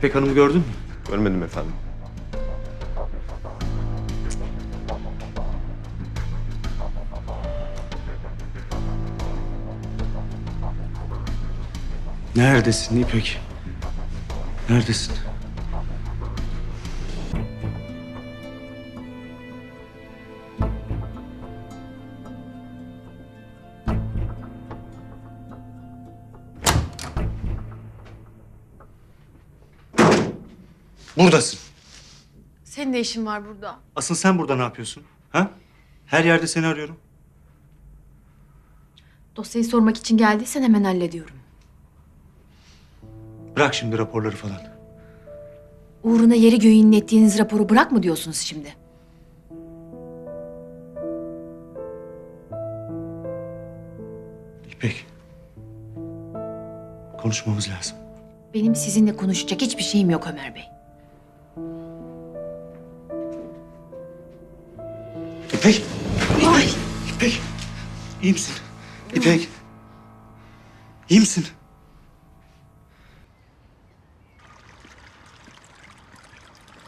İpek Hanım'ı gördün mü? Görmedim efendim. Neredesin İpek? Neredesin? Buradasın. Senin de işin var burada. Asıl sen burada ne yapıyorsun? Ha? Her yerde seni arıyorum. Dosyayı sormak için geldiysen hemen hallediyorum. Bırak şimdi raporları falan. Uğruna yeri göğü inlettiğiniz raporu bırak mı diyorsunuz şimdi? İpek. Konuşmamız lazım. Benim sizinle konuşacak hiçbir şeyim yok Ömer Bey. İpek. Ay. İpek. İyi misin? İpek. İyi misin?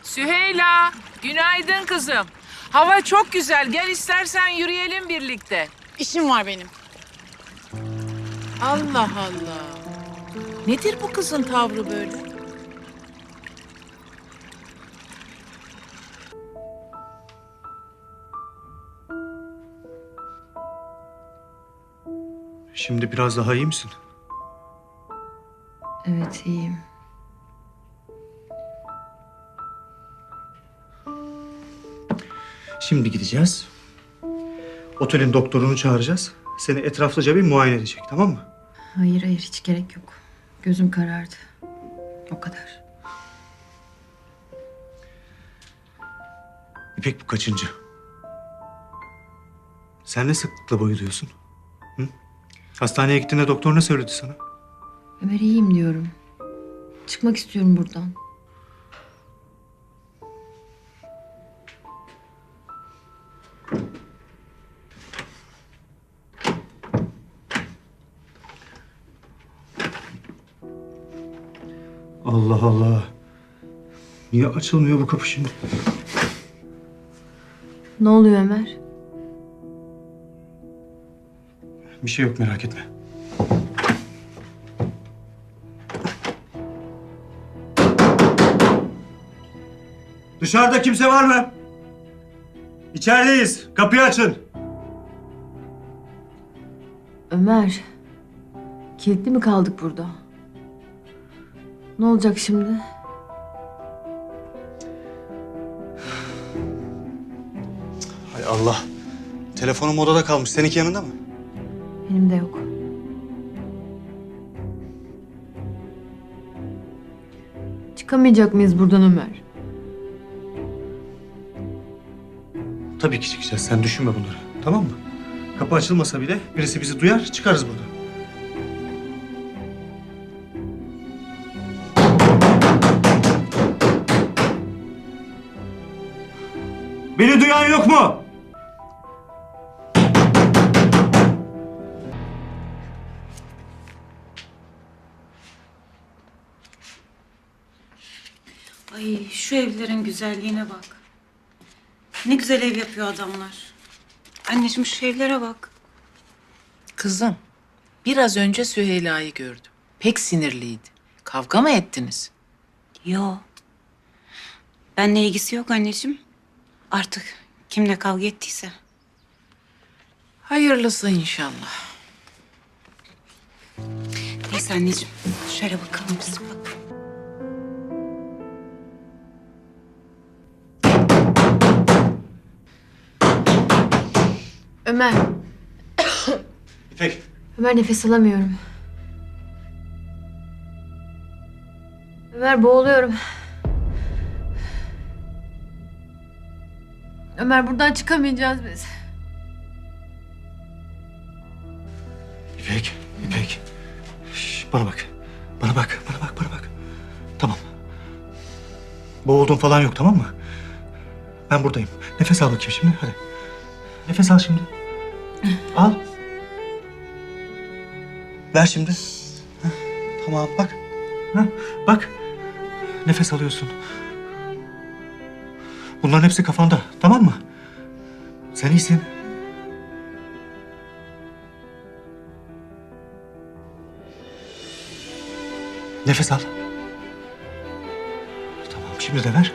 Süheyla, günaydın kızım. Hava çok güzel. Gel istersen yürüyelim birlikte. İşim var benim. Allah Allah. Nedir bu kızın tavrı böyle? Şimdi biraz daha iyi misin? Evet iyiyim. Şimdi gideceğiz. Otelin doktorunu çağıracağız. Seni etraflıca bir muayene edecek tamam mı? Hayır hayır hiç gerek yok. Gözüm karardı. O kadar. İpek bu kaçıncı? Sen ne sıklıkla bayılıyorsun? Hastaneye gittiğinde doktor ne söyledi sana? Ömer iyiyim diyorum. Çıkmak istiyorum buradan. Allah Allah. Niye açılmıyor bu kapı şimdi? Ne oluyor Ömer? Bir şey yok merak etme. Dışarıda kimse var mı? İçerideyiz. Kapıyı açın. Ömer. Kilitli mi kaldık burada? Ne olacak şimdi? Hay Allah. Telefonum odada kalmış. Seninki yanında mı? Benim de yok. Çıkamayacak mıyız buradan Ömer? Tabii ki çıkacağız. Sen düşünme bunları. Tamam mı? Kapı açılmasa bile birisi bizi duyar çıkarız buradan. Beni duyan yok mu? Şu evlerin güzelliğine bak. Ne güzel ev yapıyor adamlar. Anneciğim şu evlere bak. Kızım, biraz önce Süheyla'yı gördüm. Pek sinirliydi. Kavga mı ettiniz? Yo. Benle ilgisi yok anneciğim. Artık kimle kavga ettiyse. Hayırlısı inşallah. Neyse anneciğim. Şöyle bakalım biz bak. Ömer. İpek. Ömer nefes alamıyorum. Ömer boğuluyorum. Ömer buradan çıkamayacağız biz. İpek. İpek. Şş, bana bak. Bana bak. Bana bak. Bana bak. Tamam. Boğuldun falan yok tamam mı? Ben buradayım. Nefes al bakayım şimdi. Hadi. Nefes al şimdi. Al. Ver şimdi. Tamam bak. Bak. Nefes alıyorsun. Bunların hepsi kafanda, tamam mı? Sen iyisin. Nefes al. Tamam, şimdi de ver.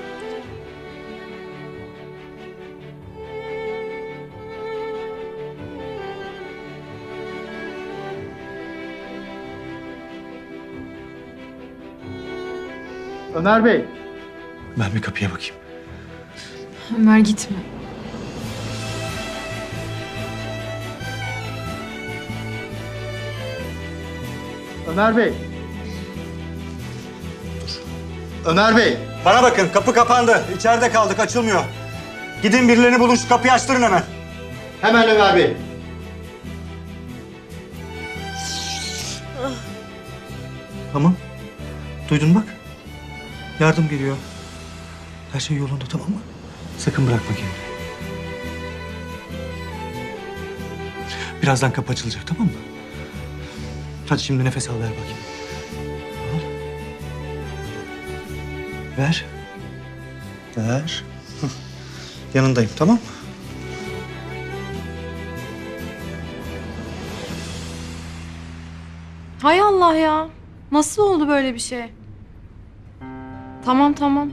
Ömer Bey. Ben bir kapıya bakayım. Ömer gitme. Ömer Bey. Ömer Bey. Bana bakın, kapı kapandı. İçeride kaldık, açılmıyor. Gidin birilerini bulun, şu kapıyı açtırın hemen. Hemen Ömer Bey. Tamam. Duydun bak. Yardım geliyor. Her şey yolunda tamam mı? Sakın bırakma kendini. Birazdan kapı açılacak tamam mı? Hadi şimdi nefes al ver bakayım. Al. Ver. Ver. Yanındayım tamam mı? Hay Allah ya. Nasıl oldu böyle bir şey? Tamam tamam.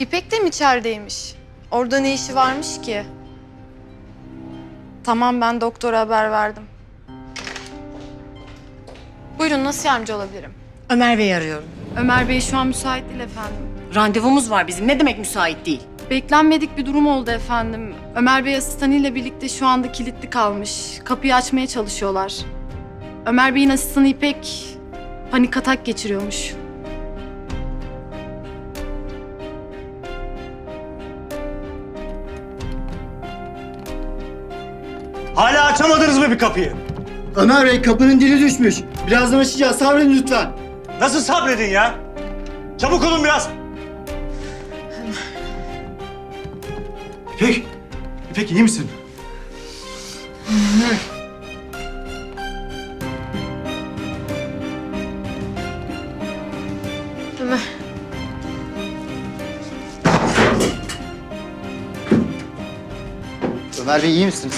İpek de mi içerideymiş? Orada ne işi varmış ki? Tamam ben doktora haber verdim. Buyurun nasıl yardımcı olabilirim? Ömer Bey arıyorum. Ömer Bey şu an müsait değil efendim. Randevumuz var bizim. Ne demek müsait değil? Beklenmedik bir durum oldu efendim. Ömer Bey asistanıyla birlikte şu anda kilitli kalmış. Kapıyı açmaya çalışıyorlar. Ömer Bey'in asistanı İpek panik atak geçiriyormuş. Hala açamadınız mı bir kapıyı? Ömer Bey kapının dili düşmüş. Birazdan açacağız. Sabredin lütfen. Nasıl sabredin ya? Çabuk olun biraz. İpek iyi misin? Ömer Bey iyi misiniz?